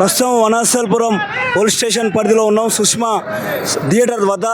ప్రస్తుతం వనాసల్పురం police station పరిధిలో ఉన్నాం. సుష్మా థియేటర్ వద్ద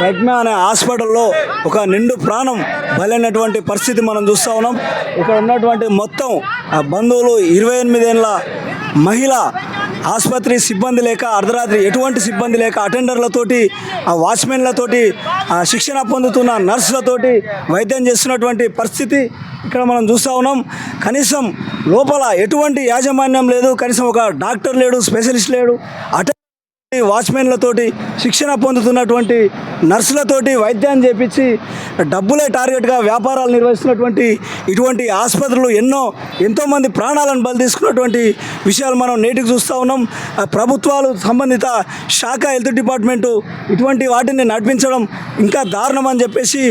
ప్రజ్ఞ అనే హాస్పిటల్లో ఒక నిండు ప్రాణం బలైనటువంటి పరిస్థితి మనం చూస్తూ ఉన్నాం. ఇక్కడ ఉన్నటువంటి మొత్తం ఆ బంధువులు ఇరవై ఎనిమిదేళ్ళ మహిళ ఆసుపత్రి సిబ్బంది లేక అర్ధరాత్రి ఎటువంటి సిబ్బంది లేక అటెండర్లతోటి ఆ వాచ్మెన్లతోటి శిక్షణ పొందుతున్న నర్సులతోటి వైద్యం చేస్తున్నటువంటి పరిస్థితి ఇక్కడ మనం చూస్తూ ఉన్నాం. కనీసం లోపల ఎటువంటి యాజమాన్యం లేదు. కనీసం ఒక డాక్టర్ లేడు స్పెషలిస్ట్ లేడు. అటెండ్ వాచ్మెన్లతోటి శిక్షణ పొందుతున్నటువంటి నర్సులతోటి వైద్యాన్ని చేపించి డబ్బులే టార్గెట్గా వ్యాపారాలు నిర్వహిస్తున్నటువంటి ఇటువంటి ఆసుపత్రులు ఎన్నో ఎంతోమంది ప్రాణాలను బలి తీసుకున్నటువంటి విషయాలు మనం నేటికి చూస్తూ ఉన్నాం. ప్రభుత్వాలు సంబంధిత శాఖ హెల్త్ డిపార్ట్మెంటు ఇటువంటి వాటిని నడిపించడం ఇంకా దారుణం అని చెప్పేసి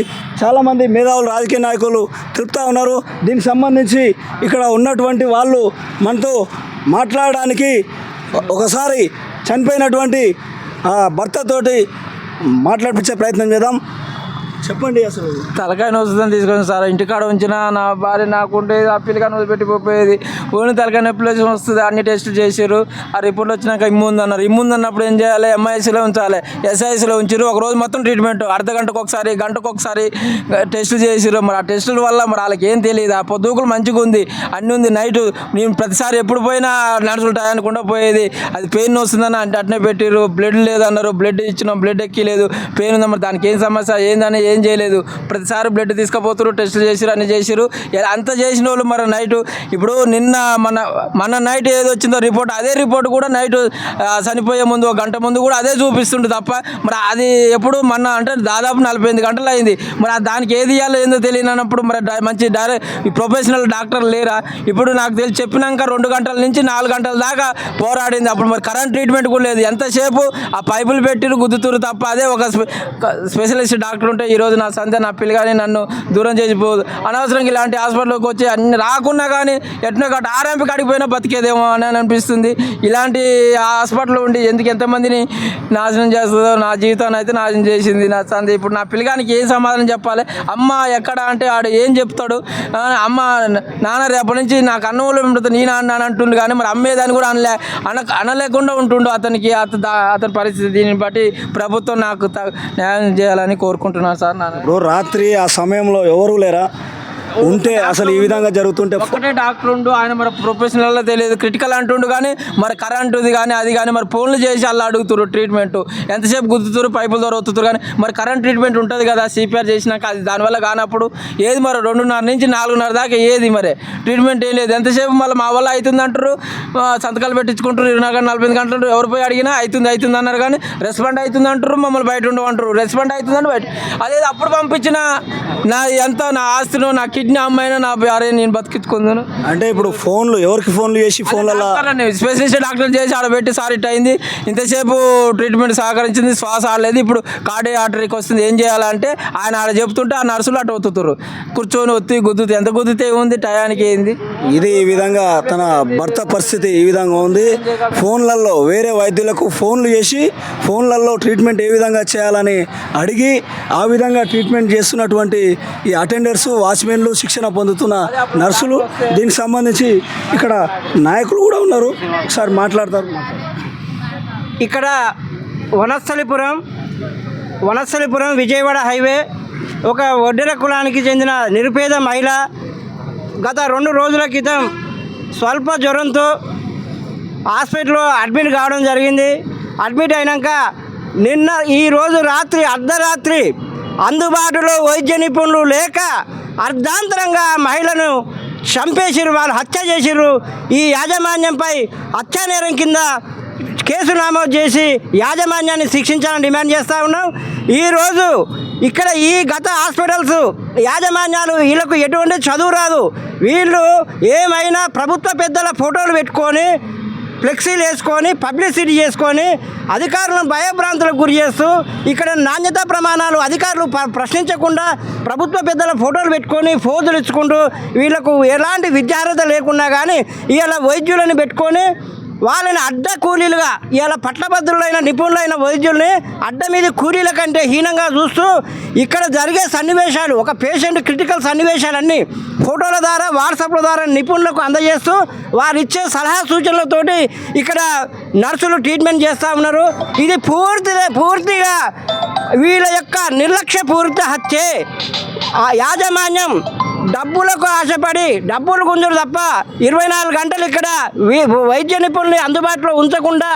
చాలామంది మేధావులు రాజకీయ నాయకులు తెలుపుతూ ఉన్నారు. దీనికి సంబంధించి ఇక్కడ ఉన్నటువంటి వాళ్ళు మనతో మాట్లాడడానికి ఒకసారి చనిపోయినటువంటి భర్తతోటి మాట్లాడిపించే ప్రయత్నం చేద్దాం. చెప్పండి అసలు. తలకాయ నొస్తుందని తీసుకొని సార్ ఇంటికాడ ఉంచిన నా భార్య నాకు ఉండేది ఆ పిల్లగా వదిలిపెట్టి పోయేది ఓన్లీ తలకాయ నొప్పి వస్తుంది అన్ని టెస్టులు చేశారు ఆ రిపోర్ట్ వచ్చినాక ఇమ్ముంది అన్నారు ఇమ్ముంది అన్నప్పుడు ఏం చేయాలి ఎంఐఎస్లో ఉంచాలి. ఎస్ఐఎస్లో ఉంచారు ఒక రోజు మొత్తం ట్రీట్మెంట్ అర్ధ గంటకు ఒకసారి గంటకు ఒకసారి టెస్టులు చేసారు మరి ఆ టెస్టుల వల్ల మరి వాళ్ళకి ఏం తెలియదు. ఆ పొద్దుకులు మంచిగా ఉంది. అన్నీ ఉంది. నైట్ నేను ప్రతిసారి ఎప్పుడు పోయినా నడుచులు టయానికి పోయేది. అది పెయిన్ వస్తుందని అంటే అట్నే పెట్టిర్రు. బ్లడ్ లేదన్నారు. బ్లడ్ ఇచ్చినాం. బ్లడ్ ఎక్కిలేదు పెయిన్ ఉంది మరి దానికి ఏం సమస్య? ఏందని ఏం చేయలేదు. ప్రతిసారి బ్లడ్ తీసుకుపోతారు టెస్టులు చేసిరు అన్ని చేసిరు అంత చేసిన వాళ్ళు మరి నైట్ ఇప్పుడు నిన్న మన మన నైట్ ఏది వచ్చిందో రిపోర్ట్ అదే రిపోర్ట్ కూడా నైట్ చనిపోయే ముందు ఒక గంట ముందు కూడా అదే చూపిస్తుండే తప్ప మరి అది ఎప్పుడు మన అంటే దాదాపు నలభై ఎనిమిది గంటలు అయింది. మరి దానికి ఏది ఇవ్వాలో ఏందో తెలియనప్పుడు మరి మంచి డైరెక్ట్ ప్రొఫెషనల్ డాక్టర్ లేరా? ఇప్పుడు నాకు తెలిసి చెప్పినాక రెండు గంటల నుంచి నాలుగు గంటల దాకా పోరాడింది. అప్పుడు మరి కరెంట్ ట్రీట్మెంట్ కూడా లేదు. ఎంతసేపు ఆ పైపులు పెట్టిరు గుద్దుతురు తప్ప అదే ఒక స్పెషలిస్ట్ డాక్టర్ ఉంటే ఈరోజు నా సంధ్య నా పిల్లగాని నన్ను దూరం చేసిపోదు. అనవసరంగా ఇలాంటి హాస్పిటల్కి వచ్చి అన్ని రాకున్నా కానీ ఎట్నో గట్ట ఆర్ఎంపీ కాడికి పోయినా బతికేదేమో అని అనిపిస్తుంది. ఇలాంటి హాస్పిటల్ ఉండి ఎందుకు ఎంతమందిని నాశనం చేస్తుందో నా జీవితాన్ని అయితే నాశనం చేసింది నా సంధ్య. ఇప్పుడు నా పిల్లగానికి ఏం సమాధానం చెప్పాలి? అమ్మ ఎక్కడ అంటే ఆడు ఏం చెప్తాడు? అమ్మ నాన్న రేపటి నుంచి నాకు అన్నంలో ఉంటుంది నీ నాన్న అని అంటుండు కానీ మరి అమ్మేదాన్ని కూడా అనలే. అన అనలేకుండా ఉంటుండు అతనికి అత అతని పరిస్థితి దీన్ని బట్టి ప్రభుత్వం నాకు త- న్యాయం చేయాలని కోరుకుంటున్నాను సార్ నాన్న. ఇప్పుడు రాత్రి ఆ సమయంలో ఎవరు లేరా? ఉంటే అసలు ఈ విధంగా జరుగుతుంటే ఒక్కటే డాక్టర్ ఉండు ఆయన మరి ప్రొఫెషనల్ తెలియదు. క్రిటికల్ అంటుండు కానీ మరి కరెంటుది కానీ అది కానీ మరి ఫోన్లు చేసి అలా అడుగుతారు ట్రీట్మెంట్ ఎంతసేపు గుద్దుతారు పైపుల ద్వారా ఒత్తుతారు కానీ మరి కరెంట్ ట్రీట్మెంట్ ఉంటుంది కదా సిపిఆర్ చేసినాక అది దానివల్ల కానప్పుడు. ఏది మరి రెండున్నర నుంచి నాలుగున్నర దాకా ఏది మరి? ట్రీట్మెంట్ ఏం లేదు. ఎంతసేపు మళ్ళీ మా వల్ల అవుతుంది అంటారు సంతకాలు పెట్టించుకుంటారు ఇరవై నాలుగు నలభై ఐదు గంటలు ఎవరు పోయి అడిగినా అవుతుంది అవుతుంది అన్నారు కానీ రెస్పాండ్ అవుతుంది అంటారు మమ్మల్ని బయట ఉండమంటారు రెస్పాండ్ అవుతుందని బయట. అదే అప్పుడు పంపించిన నా ఎంత నా ఆస్తినో నా కిడ్నీ అమ్మాయినా నా భార్య నేను బతికించుకుందాను. అంటే ఇప్పుడు ఫోన్లు ఎవరికి ఫోన్లు చేసి ఫోన్లలో స్పెషలిస్ట్ డాక్టర్ చేసి ఆడ పెట్టి సార్ ఇట్ అయింది. ఇంతసేపు ట్రీట్మెంట్ సహకరించింది శ్వాస ఆడలేదు. ఇప్పుడు కార్డే ఆర్టరీకి వస్తుంది. ఏం చేయాలంటే ఆయన ఆడ చెప్తుంటే ఆ నర్సులు అటు ఒత్తుతారు కూర్చొని ఒత్తి గుద్దుతే ఎంత గుద్దితే ఉంది టయానికి ఏంది? ఇది ఈ విధంగా తన భర్త పరిస్థితి ఈ విధంగా ఉంది. ఫోన్లలో వేరే వైద్యులకు ఫోన్లు చేసి ఫోన్లలో ట్రీట్మెంట్ ఏ విధంగా చేయాలని అడిగి ఆ విధంగా ట్రీట్మెంట్ చేస్తున్నటువంటి ఈ అటెండర్స్ వాచ్మెన్లు శిక్షణ పొందుతున్న నర్సులు దీనికి సంబంధించి ఇక్కడ నాయకులు కూడా ఉన్నారు. ఒకసారి మాట్లాడతారు. ఇక్కడ వనస్థలిపురం వనస్థలిపురం విజయవాడ హైవే ఒక ఒడ్డెర కులానికి చెందిన నిరుపేద మహిళ గత రెండు రోజుల క్రితం స్వల్ప జ్వరంతో హాస్పిటల్లో అడ్మిట్ కావడం జరిగింది. అడ్మిట్ అయినాక నిన్న ఈరోజు రాత్రి అర్ధరాత్రి అందుబాటులో వైద్య నిపుణులు లేక అర్ధాంతరంగా మహిళను చంపేసిరు వాళ్ళు హత్య చేసిరు ఈ యాజమాన్యంపై హత్యా నేరం కింద కేసు నమోదు చేసి యాజమాన్యాన్ని శిక్షించాలని డిమాండ్ చేస్తూ ఉన్నాం. ఈరోజు ఇక్కడ ఈ గత హాస్పిటల్స్ యాజమాన్యాలు వీళ్ళకు ఎటువంటి చదువు రాదు. వీళ్ళు ఏమైనా ప్రభుత్వ పెద్దల ఫోటోలు పెట్టుకొని ఫ్లెక్సీలు వేసుకొని పబ్లిసిటీ చేసుకొని అధికారులను భయభ్రాంతులకు గురి చేస్తూ ఇక్కడ నాణ్యతా ప్రమాణాలు అధికారులు ప్రశ్నించకుండా ప్రభుత్వ పెద్దల ఫోటోలు పెట్టుకొని ఫోజులు ఇచ్చుకుంటూ వీళ్ళకు ఎలాంటి విద్యార్హత లేకున్నా కానీ ఇలా వైద్యులను పెట్టుకొని వాళ్ళని అడ్డ కూలీలుగా ఇలా పట్టభద్రులైన నిపుణులైన వైద్యుల్ని అడ్డ మీద కూలీల కంటే హీనంగా చూస్తూ ఇక్కడ జరిగే సన్నివేశాలు ఒక పేషెంట్ క్రిటికల్ సన్నివేశాలన్నీ ఫోటోల ద్వారా వాట్సాప్ల ద్వారా నిపుణులకు అందజేస్తూ వారు ఇచ్చే సలహా సూచనలతోటి ఇక్కడ నర్సులు ట్రీట్మెంట్ చేస్తూ ఉన్నారు. ఇది పూర్తి పూర్తిగా వీళ్ళ యొక్క నిర్లక్ష్య పూర్తి హత్యే. ఆ యాజమాన్యం డబ్బులకు ఆశపడి డబ్బులు గుంజరు తప్ప ఇరవై నాలుగు గంటలు ఇక్కడ వైద్య నిపుణుల్ని అందుబాటులో ఉంచకుండా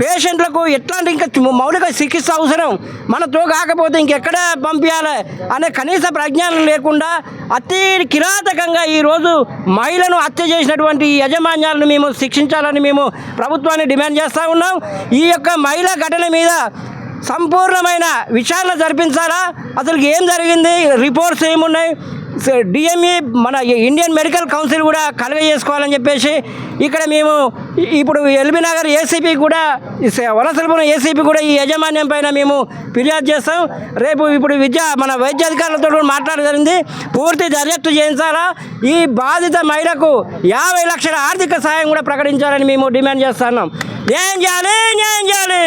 పేషెంట్లకు ఎట్లాంటి ఇంకా మౌలిక చికిత్స అవసరం? మనతో కాకపోతే ఇంకెక్కడ పంపించాలి అనే కనీస ప్రజ్ఞానం లేకుండా అతి కిరాతకంగా ఈరోజు మహిళను హత్య చేసినటువంటి యజమాన్యాలను మేము శిక్షించాలని మేము ప్రభుత్వాన్ని డిమాండ్ చేస్తూ ఉన్నాం. ఈ యొక్క మహిళా ఘటన మీద సంపూర్ణమైన విచారణ జరిపించాలా? అసలు ఏం జరిగింది? రిపోర్ట్స్ ఏమున్నాయి? డిఎంఈ మన ఇండియన్ మెడికల్ కౌన్సిల్ కూడా కలగ చేసుకోవాలని చెప్పేసి ఇక్కడ మేము ఇప్పుడు ఎల్బీ నగర్ ఏసీపీ కూడా స- వలసలపురం ఏసీపీ కూడా ఈ యాజమాన్యం పైన మేము ఫిర్యాదు చేస్తాం. రేపు ఇప్పుడు విద్య మన వైద్య అధికారులతో కూడా మాట్లాడడం జరిగింది. పూర్తి దర్యాప్తు చేయించాలా? ఈ బాధిత మహిళకు యాభై లక్షల ఆర్థిక సాయం కూడా ప్రకటించాలని మేము డిమాండ్ చేస్తున్నాం ఏం చేయాలి? ఏం చేయాలి?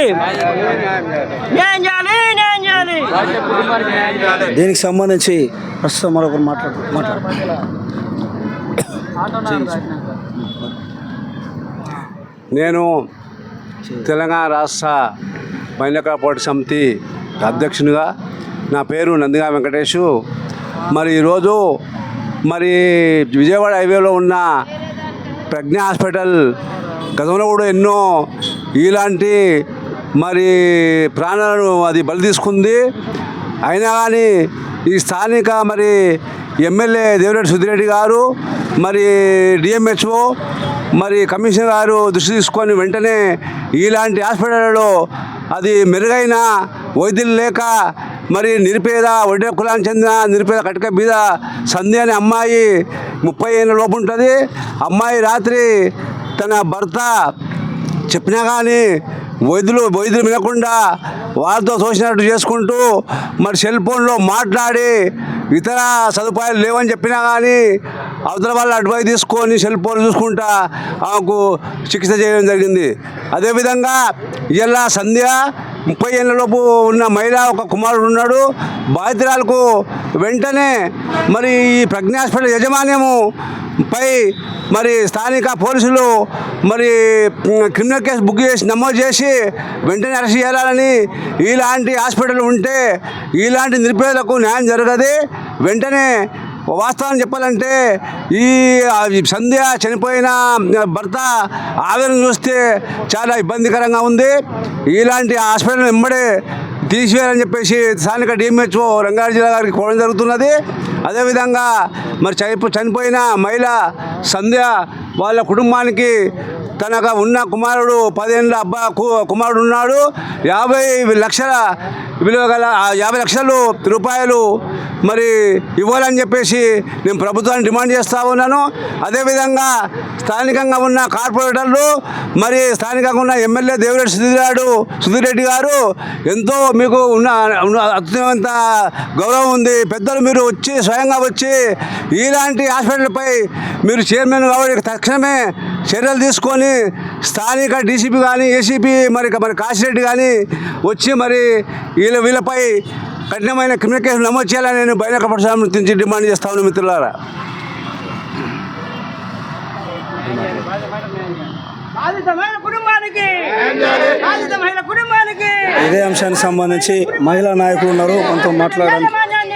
ఏం చేయాలి? ఏం చేయాలి? దీనికి సంబంధించి ప్రస్తుతం మరొకరు మాట్లాడు మాట్లాడు. నేను తెలంగాణ రాష్ట్ర మహిళా పోటీ సమితి అధ్యక్షునిగా నా పేరు నందిగా వెంకటేషు. మరి ఈరోజు మరి విజయవాడ హైవేలో ఉన్న ప్రజ్ఞ హాస్పిటల్ గతంలో కూడా ఎన్నో ఇలాంటి మరి ప్రాణాలను అది బలి తీసుకుంది. అయినా కానీ ఈ స్థానిక మరి ఎమ్మెల్యే దేవిరెడ్డి సుధిరెడ్డి గారు మరి డిఎంహెచ్ఓ మరి కమిషనర్ గారు దృష్టి తీసుకొని వెంటనే ఇలాంటి హాస్పిటల్లో అది మెరుగైన వైద్యులు లేక మరి నిరుపేద వడ్డే కులానికి చెందిన నిరుపేద కటక మీద సంధ్య అనే అమ్మాయి ముప్పై ఏళ్ళ లోపు ఉంటుంది. అమ్మాయి రాత్రి తన భర్త చెప్పినా కానీ వైద్యులు వైద్యులు వినకుండా వారితో తోచినట్టు చేసుకుంటూ మరి సెల్ ఫోన్లో మాట్లాడి ఇతర సదుపాయాలు లేవని చెప్పినా కానీ అవతల వాళ్ళు అడ్వైస్ తీసుకొని సెల్ ఫోన్ చూసుకుంటా ఆమెకు చికిత్స చేయడం జరిగింది. అదేవిధంగా ఇలా సంధ్య ముప్పై ఏళ్ళలోపు ఉన్న మహిళ ఒక కుమారుడు ఉన్నాడు. బాధితురాలకు వెంటనే మరి ఈ ప్రజ్ఞ హాస్పిటల్ యజమాన్యము పై మరి స్థానిక పోలీసులు మరి క్రిమినల్ కేసు బుక్ చేసి నమోదు చేసి వెంటనే అరెస్ట్ చేయాలని ఇలాంటి హాస్పిటల్ ఉంటే ఇలాంటి నిరుపేదలకు న్యాయం జరగదు. వెంటనే వాస్తవం చెప్పాలంటే ఈ సంధ్య చనిపోయిన భర్త ఆవేదన చూస్తే చాలా ఇబ్బందికరంగా ఉంది. ఇలాంటి హాస్పిటల్ వెంబడే తీసివేయాలని చెప్పేసి స్థానిక డిఎంహెచ్ఓ రంగారెడ్డి జిల్లా గారికి కోరడం జరుగుతున్నది. అదేవిధంగా మరి చనిపో చనిపోయిన మహిళ సంధ్య వాళ్ళ కుటుంబానికి తనకు ఉన్న కుమారుడు పదిహేనుల అబ్బా కు- కుమారుడు ఉన్నాడు. యాభై లక్షల విలువ గల యాభై లక్షలు రూపాయలు మరి ఇవ్వాలని చెప్పేసి నేను ప్రభుత్వాన్ని డిమాండ్ చేస్తూ ఉన్నాను. అదేవిధంగా స్థానికంగా ఉన్న కార్పొరేటర్లు మరి స్థానికంగా ఉన్న ఎమ్మెల్యే దేవిరెడ్డి సుధీరాడు సుధీరెడ్డి గారు ఎంతో మీకు ఉన్న ఉన్న అత్యంత గౌరవం ఉంది. పెద్దలు మీరు వచ్చి స్వయంగా వచ్చి ఇలాంటి హాస్పిటల్పై మీరు చైర్మన్ కాబట్టి తక్షణమే చర్యలు తీసుకొని స్థానిక డీసీపీ కానీ ఏసీపీ మరి మరి కాశిరెడ్డి కానీ వచ్చి మరి ఈ వీళ్ళ వీళ్ళపై కఠినమైన క్రిమినల్ కేసు నమోదు చేయాలని నేను బహిరంగ ప్రసారం నుంచి డిమాండ్ చేస్తా ఉన్నాను మిత్రులారా. బాధిత మహిళ కుటుంబానికి బాధిత మహిళ కుటుంబానికి. ఇదే అంశానికి సంబంధించి మహిళా నాయకులు ఉన్నారు. మనతో యాజమాన్యాన్ని,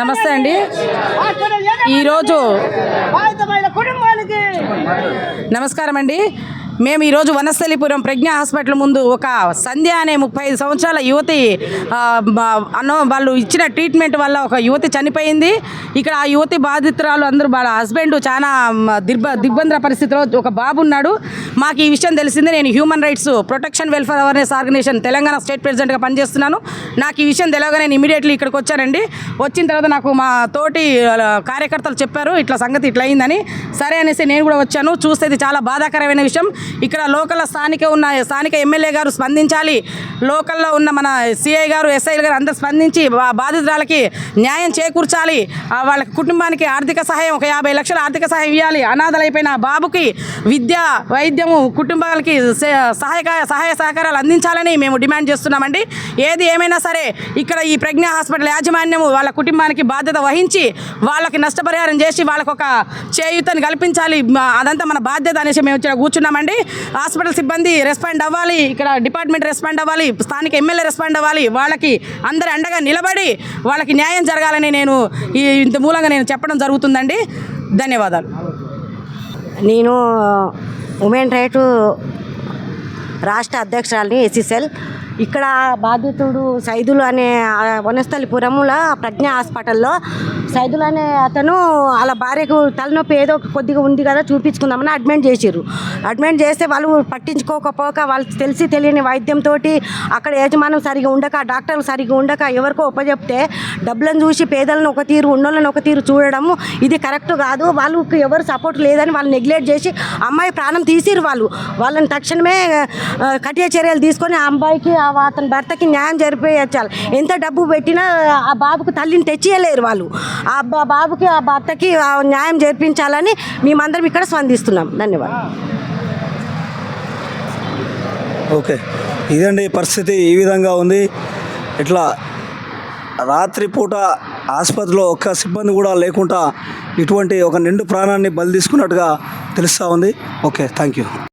నమస్తే అండి. ఈరోజు బాధిత మహిళ కుటుంబానికి. నమస్కారం అండి. మేము ఈరోజు వనస్థలిపురం ప్రజ్ఞ హాస్పిటల్ ముందు ఒక సంధ్య అనే ముప్పై ఐదు సంవత్సరాల యువతి అన్నో వాళ్ళు ఇచ్చిన ట్రీట్మెంట్ వల్ల ఒక యువతి చనిపోయింది. ఇక్కడ ఆ యువతి బాధితురాలు అందరూ వాళ్ళ హస్బెండ్ చాలా దిబ్బ దిగ్బంధన పరిస్థితిలో ఒక బాబు ఉన్నాడు. మాకు ఈ విషయం తెలిసింది నేను human rights protection welfare awareness organisation Telangana state ప్రెసిడెంట్గా పనిచేస్తున్నాను. నాకు ఈ విషయం తెలియగా నేను ఇమీడియట్లీ ఇక్కడికి వచ్చానండి. వచ్చిన తర్వాత నాకు మా తోటి కార్యకర్తలు చెప్పారు ఇట్లా సంగతి ఇట్లా అయిందని. సరే అనేసి నేను కూడా వచ్చాను. చూస్తే ఇది చాలా బాధాకరమైన విషయం. ఇక్కడ లోకల్ స్థానిక ఉన్న స్థానిక ఎమ్మెల్యే గారు స్పందించాలి. లోకల్లో ఉన్న మన సిఐ గారు ఎస్ఐ గారు అందరు స్పందించి బాధితురాలకి న్యాయం చేకూర్చాలి. వాళ్ళ కుటుంబానికి ఆర్థిక సహాయం ఒక యాభై లక్షల ఆర్థిక సహాయం ఇవ్వాలి. అనాథలైపోయిన బాబుకి విద్య వైద్యము కుటుంబాలకి సహాయక సహాయ సహకారాలు అందించాలని మేము డిమాండ్ చేస్తున్నామండి. ఏది ఏమైనా సరే ఇక్కడ ఈ ప్రజ్ఞా హాస్పిటల్ యాజమాన్యము వాళ్ళ కుటుంబానికి బాధ్యత వహించి వాళ్ళకి నష్టపరిహారం చేసి వాళ్ళకు ఒక చేయూతని కల్పించాలి. అదంతా మన బాధ్యత అనేసి మేము కూర్చున్నామండి. హాస్పిటల్ సిబ్బంది రెస్పాండ్ అవ్వాలి. ఇక్కడ డిపార్ట్మెంట్ రెస్పాండ్ అవ్వాలి. స్థానిక ఎమ్మెల్యే రెస్పాండ్ అవ్వాలి. వాళ్ళకి అందరి అండగా నిలబడి వాళ్ళకి న్యాయం జరగాలని నేను ఈ ఇంత మూలంగా నేను చెప్పడం జరుగుతుందండి. ధన్యవాదాలు. నేను ఉమెన్ రైటు రాష్ట్ర అధ్యక్షురాలని ఎస్సీసెల్ ఇక్కడ బాధితుడు సైదులు అనే వనస్థలిపురంలో ప్రజ్ఞ హాస్పిటల్లో సైదుల్ అనే అతను వాళ్ళ భార్యకు తలనొప్పి ఏదో ఒక కొద్దిగా ఉంది కదా చూపించుకుందామని అడ్మిట్ చేసిర్రు. అడ్మిట్ చేస్తే వాళ్ళు పట్టించుకోకపోక వాళ్ళు తెలిసి తెలియని వైద్యంతో అక్కడ యజమానం సరిగా ఉండక డాక్టర్లు సరిగా ఉండక ఎవరికో ఉపజెప్తే డబ్బులను చూసి పేదలను ఒక తీరు ఉన్నోళ్ళని ఒక తీరు చూడడము ఇది కరెక్ట్ కాదు. వాళ్ళకి ఎవరు సపోర్ట్ లేదని వాళ్ళు నెగ్లెక్ట్ చేసి అమ్మాయి ప్రాణం తీసిరు వాళ్ళు. వాళ్ళని తక్షణమే కఠిన చర్యలు తీసుకొని ఆ అమ్మాయికి అతని భర్తకి న్యాయం జరిపేయచ్చాలి. ఎంత డబ్బు పెట్టినా ఆ బాబుకు తల్లిని తెచ్చియలేరు వాళ్ళు. ఆ బాబుకి ఆ భర్తకి ఆ న్యాయం జరిపించాలని మేమందరం ఇక్కడ స్పందిస్తున్నాం. ధన్యవాదాలు. ఓకే. ఇదండి పరిస్థితి ఈ విధంగా ఉంది. ఇట్లా రాత్రిపూట ఆసుపత్రిలో ఒక్క సిబ్బంది కూడా లేకుండా ఇటువంటి ఒక నిండు ప్రాణాన్ని బలి తీసుకున్నట్టుగా తెలుస్తూ ఉంది. Okay thank you